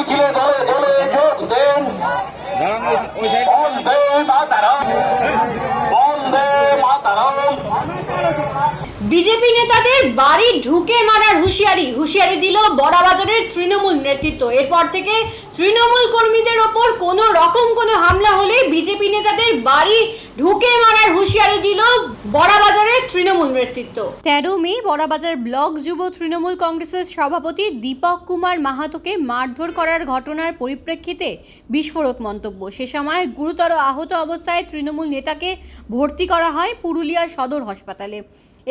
মিছিলে দলে দলে যোগ দেন বন্দে মাতারাম বিজেপি নেতাদের বাড়ি ঢুকে মারার হুঁশিয়ারি হুঁশিয়ারি দিল বড়াবাজারের তৃণমূল নেতৃত্ব। এরপর থেকে তৃণমূল কর্মীদের ওপর কোনো রকম কোনো হামলা হলে বিজেপি নেতাদের বাড়ি ঢুকে মারার হুঁশিয়ারি দিল বড়াবাজারের তৃণমূল নেতৃত্ব। তেরো মে বড়াবাজার ব্লক যুব তৃণমূল কংগ্রেসের সভাপতি দীপক কুমার মাহাতোকে মারধর করার ঘটনার পরিপ্রেক্ষিতে বিস্ফোরক মন্তব্য। সে সময় গুরুতর আহত অবস্থায় তৃণমূল নেতাকে ভর্তি করা হয় পুরুলিয়া সদর হাসপাতালে।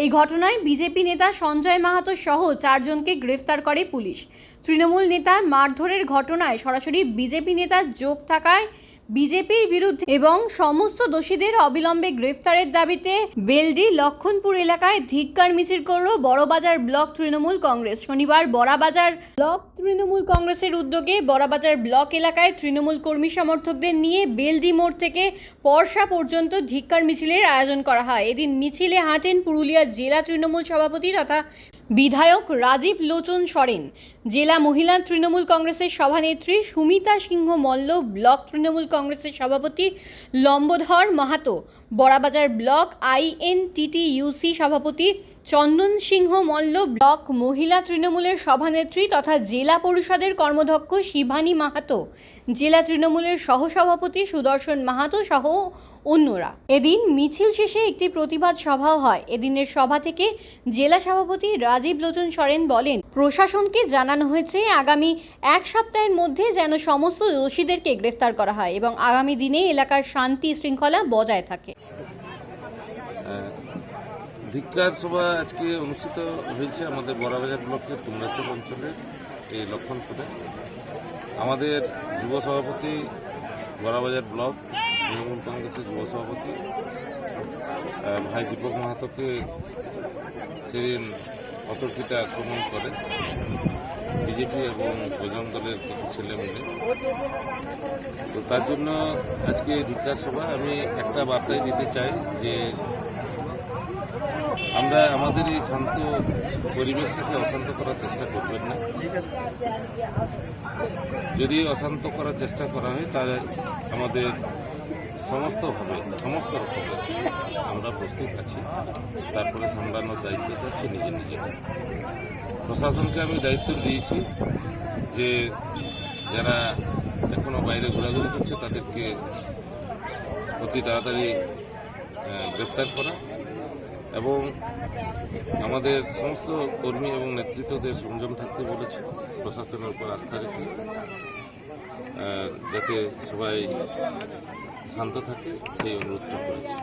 এই ঘটনায় বিজেপি নেতা সঞ্জয় মাহাতো সহ চারজনকে গ্রেফতার করে পুলিশ। তৃণমূল নেতা মারধরের ঘটনায় সরাসরি বিজেপি নেতার যোগ থাকায় বিজেপির বিরুদ্ধে এবং সমস্ত দোষীদের অবিলম্বে গ্রেফতারের দাবিতে বেলডি লক্ষণপুর এলাকায় ধিক্কার মিছিল করল বড়বাজার ব্লক তৃণমূল কংগ্রেস। শনিবার বড়াবাজার ব্লক তৃণমূল কংগ্রেসের উদ্যোগে বড়াবাজার ব্লক এলাকায় তৃণমূল কর্মী সমর্থকদের নিয়ে বেলডি মোড় থেকে পরশা পর্যন্ত ধিক্কার মিছিলের আয়োজন করা হয়। এদিন মিছিলে হাঁটেন পুরুলিয়া জেলা তৃণমূল সভাপতি তথা বিধায়ক রাজীব লোচন সরেন, জেলা মহিলা তৃণমূল কংগ্রেসের সভানেত্রী সুমিতা সিংহ মল্ল, ব্লক তৃণমূল কংগ্রেসের সভাপতি লম্বধর মাহাতো, বড়াবাজার ব্লক আইএনটিটিউসি সভাপতি চন্দন সিংহ মল্ল ব্লক মহিলা তৃণমূলের সভানেত্রী তথা জেলা পরিষদের কর্মধ্যক্ষ শিবানী মাহাতো, জেলা তৃণমূলের সহসভাপতি সুদর্শন মাহাতো সহ অন্যরা। এদিন মিছিল শেষে একটি প্রতিবাদ সভাও হয়। এদিনের সভা থেকে জেলা সভাপতি রাজীব লোচন সরেন বলেন, প্রশাসনকে জানানো হয়েছে, আগামী এক সপ্তাহের মধ্যে যেন সমস্ত দোষীদেরকে গ্রেফতার করা হয় এবং আগামী দিনে এলাকার শান্তি শৃঙ্খলা বজায় থাকে। ধিক্কার সভা আজকে অনুষ্ঠিত হয়েছে আমাদের বড়াবাজার ব্লকের তুমরাসের অঞ্চলের এই লক্ষণপুরে। আমাদের যুব সভাপতি বড়াবাজার ব্লক, তৃণমূল কংগ্রেসের যুব সভাপতি ভাই দীপক মাহাতোকে সেদিন অতর্কিতে আক্রমণ করে। বিজেপি এবং বজরং দলের কিছু ছেলে মিলে। তো তার জন্য আজকে ধিক্কার সভা আমি একটা বার্তাই দিতে চাই যে আমরা আমাদের এই শান্ত পরিবেশটাকে অশান্ত করার চেষ্টা করবেন না। যদি অশান্ত করার চেষ্টা করা হয়, তাহলে আমাদের সমস্তভাবে সমস্ত রকমের আমরা প্রস্তুত আছি। তারপরে সামলানোর দায়িত্ব হচ্ছে নিজে নিজে প্রশাসনকে আমি দায়িত্ব দিয়েছি যে যারা এখনও বাইরে ঘোরাঘুরি করছে, তাদেরকে অতি তাড়াতাড়ি গ্রেপ্তার করা। এবং আমাদের সমস্ত কর্মী এবং নেতৃত্বদের সংযম থাকতে বলেছে প্রশাসনের উপর আস্থা রেখে। যাতে সবাই শান্ত থাকে, সেই অনুরোধটা করেছি।